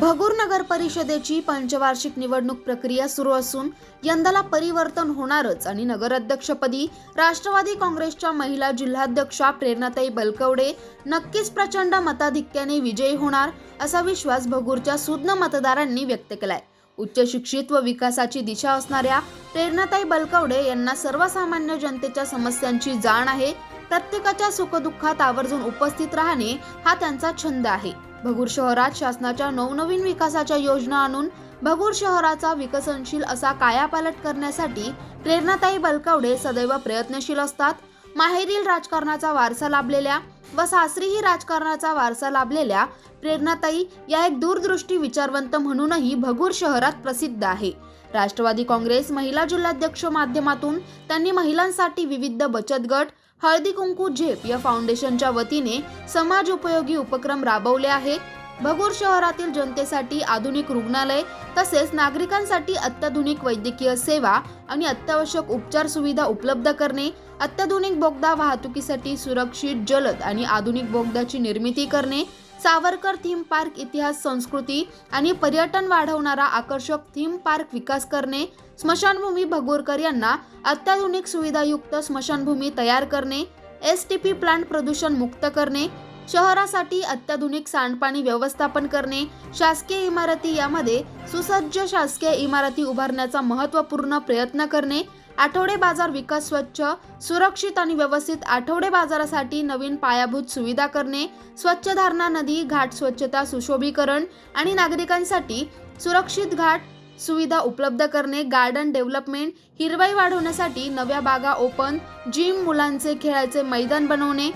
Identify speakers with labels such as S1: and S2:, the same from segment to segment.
S1: भगूर नगर परिषदेची पंचवार्षिक निवडणूक प्रक्रिया सुरू असून यंदाला परिवर्तन होणारच आणि नगराध्यक्षपदी राष्ट्रवादी काँग्रेसच्या महिला जिल्हाध्यक्षा प्रेरणाताई बलकवडे नक्कीच प्रचंड मताधिक्याने विजयी होणार असा विश्वास भगूरच्या सुज्ञ मतदारांनी व्यक्त केलाय. उच्च शिक्षित व विकासाची दिशा असणाऱ्या प्रेरणाताई बलकवडे यांना सर्वसामान्य जनतेच्या समस्यांची जाण आहे. प्रत्येकाच्या सुखदुःखात आवर्जून उपस्थित राहणे हा त्यांचा छंद आहे. भगूर शहरात शासनाच्या नवनवीन विकासाच्या योजना आणून भगूर शहराचा विकसनशील असा कायापालट करण्यासाठी प्रेरणाताई बलकवडे सदैव प्रयत्नशील असतात. माहेरील राजकारणाचा वारसा लाभलेल्या व सासरीही राजकारणाचा वारसा लाभलेल्या प्रेरणाताई या एक दूरदृष्टी विचारवंत म्हणूनही भगूर शहरात प्रसिद्ध आहे. राष्ट्रवादी काँग्रेस महिला जिल्हाध्यक्ष माध्यमातून त्यांनी महिलांसाठी विविध बचत गट हळदी कुंकू झेप या फाउंडेशनच्या वतीने समाज उपयोगी उपक्रम राबवले आहेत. भगूर शहरातील जनतेसाठी आधुनिक रुग्णालय तसेच नागरिकांसाठी अत्याधुनिक वैद्यकीय सेवा आणि अत्यावश्यक उपचार सुविधा उपलब्ध करणे अत्याधुनिक बोगदा वाहतुकीसाठी सुरक्षित जलद आणि आधुनिक बोगद्याची निर्मिती करणे सावरकर थीम पार्क इतिहास संस्कृती आणि पर्यटन वाढवणारा आकर्षक थीम पार्क विकास करणे स्मशानभूमी भगोरकर यांना अत्याधुनिक सुविधायुक्त स्मशानभूमी तयार करणे एस टी पी प्लांट प्रदूषण मुक्त करणे शहरासाठी अत्याधुनिक सांडपाणी व्यवस्थापन करणे शासकीय इमारती यामध्ये सुसज्ज शासकीय इमारती उभारण्याचा महत्त्वपूर्ण प्रयत्न करणे आठवडे बाजार विकास स्वच्छ सुरक्षित आणि व्यवस्थित आठवडे बाजारासाठी नवीन पायाभूत सुविधा करणे स्वच्छ धारणा नदी घाट स्वच्छता सुशोभीकरण आणि नागरिकांसाठी सुरक्षित घाट सुविधा उपलब्ध करणे गार्डन डेव्हलपमेंट हिरवाई वाढवण्यासाठी नव्या बागा ओपन जिम मुलांचे खेळाचे मैदान बनवणे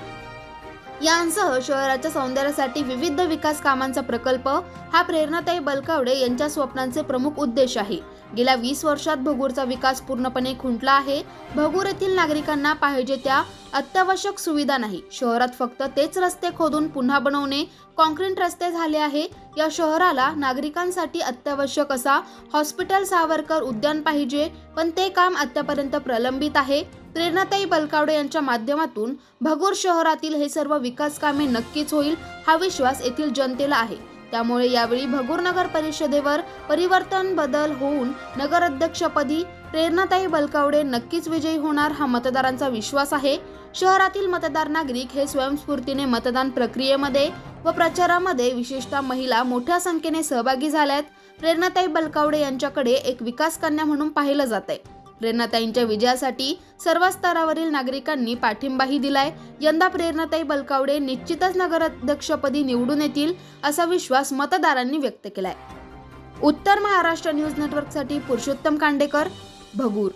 S1: यांसह शहराच्या सौंदर्यासाठी विविध विकास कामांचा प्रकल्प हा प्रेरणाताई बलकावडे यांच्या स्वप्नांचे प्रमुख उद्देश आहे. गेल्या वीस वर्षात भगूरचा विकास पूर्णपणे खुंटला आहे. भगूर येथील नागरिकांना पाहिजे त्या अत्यावश्यक सुविधा नाही. शहरात फक्त तेच रस्ते खोदून पुन्हा बनवणे कॉन्क्रीट रस्ते झाले आहे. या शहराला नागरिकांसाठी अत्यावश्यक असा हॉस्पिटल सावरकर उद्यान पाहिजे पण ते काम आतापर्यंत प्रलंबित आहे. प्रेरणाताई बलकावडे यांच्या माध्यमातून भगूर शहरातील हे सर्व विकास कामे नक्कीच होईल हा विश्वास येथील जनतेला आहे. त्यामुळे यावेळी भगूर नगर परिषदेवर परिवर्तन बदल होऊन नगराध्यक्षपदी प्रेरणाताई बलकावडे नक्कीच विजयी होणार हा मतदारांचा विश्वास आहे. शहरातील मतदार नागरिक हे स्वयंस्फूर्तीने मतदान प्रक्रियेमध्ये व प्रचारामध्ये विशेषतः महिला मोठ्या संख्येने सहभागी झाल्यात. प्रेरणाताई बलकावडे यांच्याकडे एक विकास कन्या म्हणून पाहिलं जात आहे प्रेरणाताईंच्या विजयासाठी सर्व स्तरावरील नागरिकांनी पाठिंबाही दिलाय. यंदा प्रेरणाताई बलकावडे निश्चितच नगराध्यक्षपदी निवडून येतील असा विश्वास मतदारांनी व्यक्त केलाय. उत्तर महाराष्ट्र न्यूज नेटवर्कसाठी पुरुषोत्तम कांडेकर भगूर.